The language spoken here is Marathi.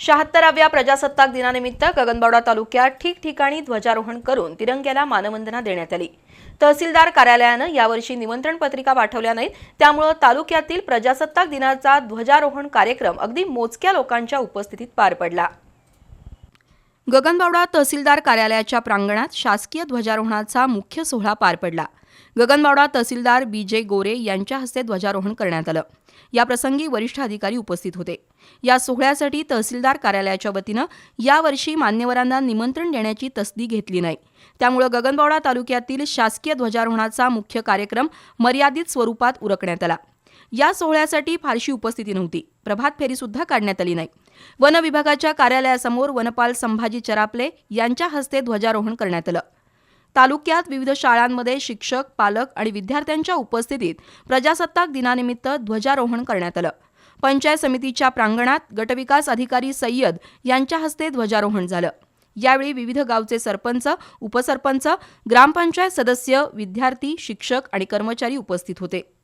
शहात्तराव्या प्रजासत्ताक दिनानिमित्त गगनबावडा तालुक्यात ठिकठिकाणी ध्वजारोहण करून तिरंग्याला मानवंदना देण्यात आली. तहसीलदार कार्यालयानं यावर्षी निमंत्रण पत्रिका पाठवल्या नाहीत त्यामुळं तालुक्यातील प्रजासत्ताक दिनाचा ध्वजारोहण कार्यक्रम अगदी मोजक्या लोकांच्या उपस्थितीत पार पडला. गगनबावडा तहसीलदार कार्यालयाच्या प्रांगणात शासकीय ध्वजारोहणाचा मुख्य सोहळा पार पडला. गगनबावडा तहसीलदार बी जे गोरे यांच्या हस्ते ध्वजारोहण करण्यात आलं. याप्रसंगी वरिष्ठ अधिकारी उपस्थित होते. या सोहळ्यासाठी तहसीलदार कार्यालयाच्या वतीनं यावर्षी मान्यवरांना निमंत्रण देण्याची तसदी घेतली नाही. त्यामुळं गगनबावडा तालुक्यातील शासकीय ध्वजारोहणाचा मुख्य कार्यक्रम मर्यादित स्वरूपात उरकण्यात आला. या सोहळ्यासाठी फारशी उपस्थिती नव्हती. प्रभात फेरीसुद्धा काढण्यात आली नाही. वन विभागाच्या कार्यालयासमोर वनपाल संभाजी चरापले यांच्या हस्ते ध्वजारोहण करण्यात आलं. तालुक्यात विविध शाळांमध्ये शिक्षक पालक आणि विद्यार्थ्यांच्या उपस्थितीत प्रजासत्ताक दिनानिमित्त ध्वजारोहण करण्यात आलं. पंचायत समितीच्या प्रांगणात गटविकास अधिकारी सय्यद यांच्या हस्ते ध्वजारोहण झालं. यावेळी विविध गावचे सरपंच उपसरपंच ग्रामपंचायत सदस्य विद्यार्थी शिक्षक आणि कर्मचारी उपस्थित होते.